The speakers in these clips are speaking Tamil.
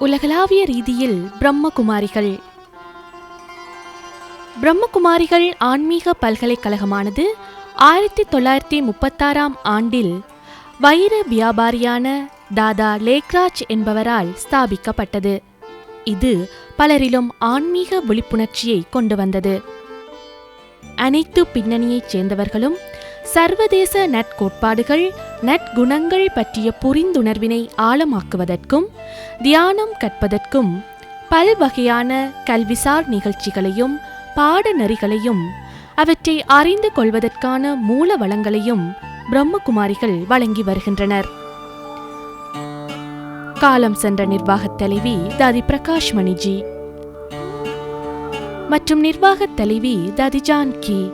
உலகளாவிய ரீதியில் பிரம்மகுமாரிகள். பிரம்மகுமாரிகள் ஆன்மீக பல்கலைக்கழகமானது ஆயிரத்தி தொள்ளாயிரத்தி முப்பத்தாறாம் ஆண்டில் வைர வியாபாரியான தாதா லேக்ராஜ் என்பவரால் ஸ்தாபிக்கப்பட்டது. இது பலரிலும் ஆன்மீக விழிப்புணர்ச்சியை கொண்டு வந்தது. அனைத்து பின்னணியைச் சேர்ந்தவர்களும் சர்வதேச நற்கோட்பாடுகள் நற்குணங்கள் பற்றிய புரிந்துணர்வினை ஆழமாக்குவதற்கும் தியானம் கற்பதற்கும் பல்வகையான கல்விசார் நிகழ்ச்சிகளையும் பாடநெறிகளையும் அவற்றை அறிந்து கொள்வதற்கான மூல வளங்களையும் பிரம்மகுமாரிகள் வழங்கி வருகின்றனர். காலம் சென்ற நிர்வாகத் தலைவி தாதி பிரகாஷ் மணிஜி மற்றும் நிர்வாகத் தலைவி தாதி ஜான்கி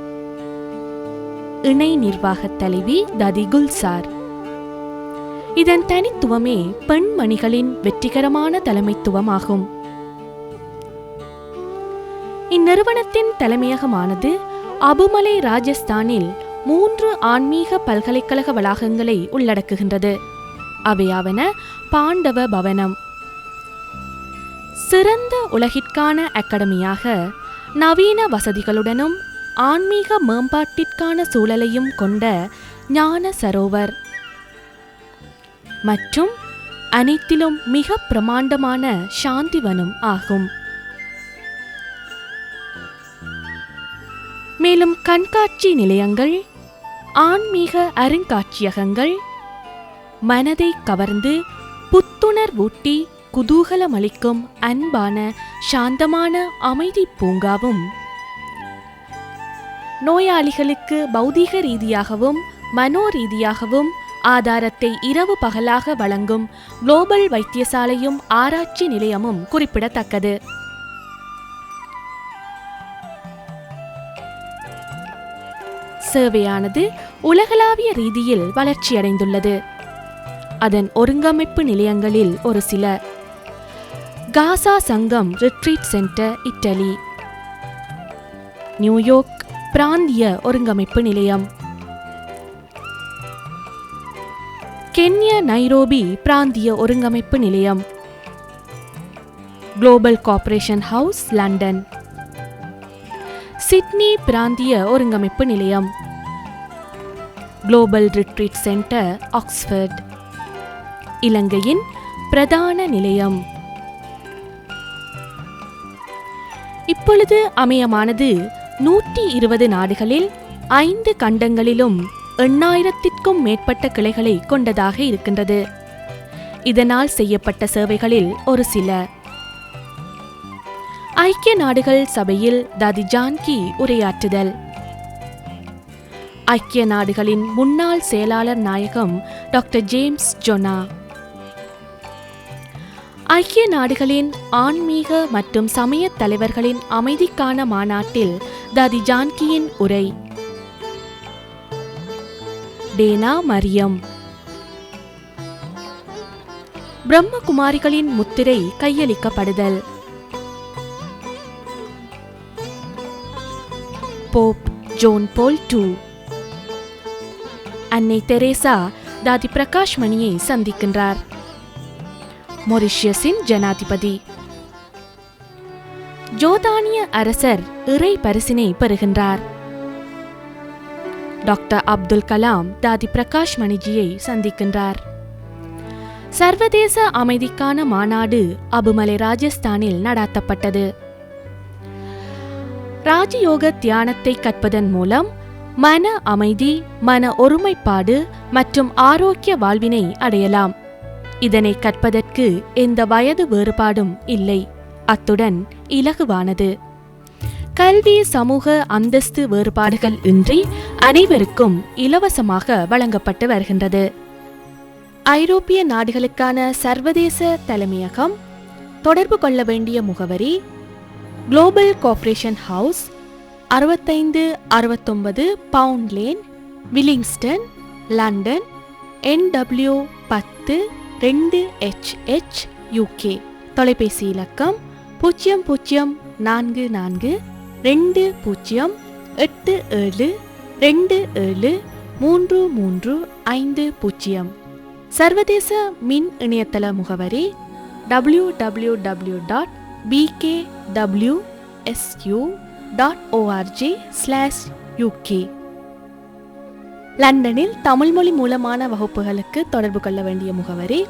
இணை நிர்வாகத் தலைவி தாதி குல்சார் இதன் தனித்துவமே பெண்மணிகளின் வெற்றிகரமான தலைமைத்துவமாகும். இந்நிறுவனத்தின் தலைமையகமானது அபுமலை ராஜஸ்தானில் மூன்று ஆன்மீக பல்கலைக்கழக வளாகங்களை உள்ளடக்குகின்றது. அவையாவன பாண்டவ பவனம். சிறந்த உலகிற்கான அகாடமியாக நவீன வசதிகளுடனும் ஆன்மீக மேம்பாட்டிற்கான சூழலையும் கொண்ட ஞான சரோவர் மற்றும் அனைத்திலும் மிக பிரமாண்டமான சாந்திவனம் ஆகும். மேலும் கண்காட்சி நிலையங்கள் ஆன்மீக அருங்காட்சியகங்கள் மனதை கவர்ந்து புத்துணர்வூட்டி குதூகலமளிக்கும் அன்பான சாந்தமான அமைதி பூங்காவும் நோயாளிகளுக்கு பௌதீக ரீதியாகவும் மனோ ரீதியாகவும் ஆதாரத்தை இரவு பகலாக வழங்கும் குளோபல் வைத்தியசாலையும் ஆராய்ச்சி நிலையமும் குறிப்பிடத்தக்கது. சேவையானது உலகளாவிய ரீதியில் வளர்ச்சியடைந்துள்ளது. அதன் ஒருங்கமைப்பு நிலையங்களில் ஒரு சில. காசா சங்கம் ரிட்ரீட் சென்டர் இட்டலி நியூயார்க் பிராந்திய ஒருங்கமைப்பு நிலையம். கென்ய நைரோபி பிராந்திய ஒருங்கமைப்பு நிலையம். Global corporation house London. Sydney பிராந்திய ஒருங்கமைப்பு நிலையம். Global retreat centre Oxford. இலங்கையின் பிரதான நிலையம். இப்பொழுது அமையமானது நூற்றி இருபது நாடுகளில் ஐந்து கண்டங்களிலும் எண்ணாயிரத்திற்கும் மேற்பட்ட கிளைகளை கொண்டதாக இருக்கின்றது. இதனால் செய்யப்பட்ட சேவைகளில் ஒரு சில. ஐக்கிய நாடுகள் சபையில் தாதி ஜான்கி உரையாற்றுதல். ஐக்கிய நாடுகளின் முன்னாள் செயலாளர் நாயகம் டாக்டர் ஜேம்ஸ் ஜொனா. ஐக்கிய நாடுகளின் ஆன்மீக மற்றும் சமய தலைவர்களின் அமைதிக்கான மாநாட்டில் தாதி ஜான்கியின் உரை. Dena Merriam. பிரம்மகுமாரிகளின் முத்திரை கையளிக்கப்படுதல். Pope John Paul two. அன்னை தெரேசா தாதி பிரகாஷ் மணியை சந்திக்கின்றார். மொரிஷியஸின் ஜனாதிபதி. ஜோதானிய அரசர் இறை பரிசினை பெறுகின்றார். டாக்டர் அப்துல் கலாம் தாதி பிரகாஷ் மணிஜியை சந்திக்கின்றார். சர்வதேச அமைதிக்கான மாநாடு அபுமலை ராஜஸ்தானில் நடாத்தப்பட்டது. ராஜயோக தியானத்தை கற்பதன் மூலம் மன அமைதி மன ஒருமைப்பாடு மற்றும் ஆரோக்கிய வாழ்வினை அடையலாம். இதனை கற்பதற்கு எந்த வயது வேறுபாடும் இல்லை. அத்துடன் இலகுவானது. கல்வி சமூக அந்தஸ்து வேறுபாடுகள் இன்றி அனைவருக்கும் இலவசமாக வழங்கப்பட்டு வருகின்றது. ஐரோப்பிய நாடுகளுக்கான சர்வதேச தலைமையகம் தொடர்பு கொள்ள வேண்டிய முகவரி குளோபல் கார்ப்பரேஷன் ஹவுஸ் அறுபத்தைந்து அறுபத்தொன்பது pound lane Willesden London N W பத்து ரெண்டு ஹெச் யூகே தொலைபேசி இலக்கம் பூஜ்ஜியம் பூஜ்ஜியம் நான்கு நான்கு ரெண்டு பூஜ்ஜியம் எட்டு ஏழு ரெண்டு ஏழு மூன்று மூன்று ஐந்து பூஜ்ஜியம். சர்வதேச மின் இணையதள முகவரி W W W dot B K W S U dot O R G slash U K லண்டனில் தமிழ் மொழி மூலமான வகுப்புகளுக்கு தொடர்பு கொள்ள வேண்டிய முகவரி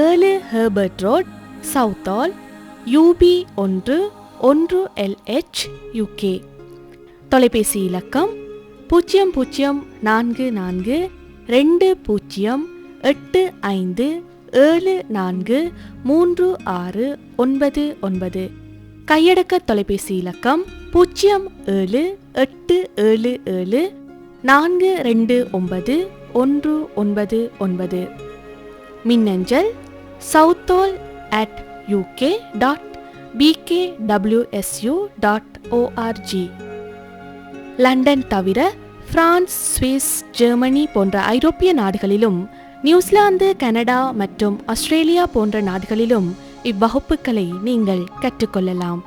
ஏழு ஹெர்பர்ட் ரோட் சவுத்தால் யூபி ஒன்று ஒன்று எல்ஹெச் யூகே தொலைபேசி இலக்கம் பூஜ்ஜியம் பூஜ்ஜியம் நான்கு நான்கு ரெண்டு பூஜ்ஜியம் எட்டு ஐந்து ஏழு நான்கு மூன்று ஆறு ஒன்பது ஒன்பது. கையடக்க தொலைபேசி இலக்கம் பூஜ்ஜியம் ஏழு எட்டு ஏழு ஏழு நான்கு ரெண்டு ஒன்பது ஒன்று ஒன்பது ஒன்பது. மின்னஞ்சல் Southall at U K dot B K W S U dot O R G London தவிர பிரான்ஸ் சுவிஸ் ஜெர்மனி போன்ற ஐரோப்பிய நாடுகளிலும் நியூசிலாந்து கனடா மற்றும் ஆஸ்திரேலியா போன்ற நாடுகளிலும் இவ்வகுப்புகளை நீங்கள் கற்றுக்கொள்ளலாம்.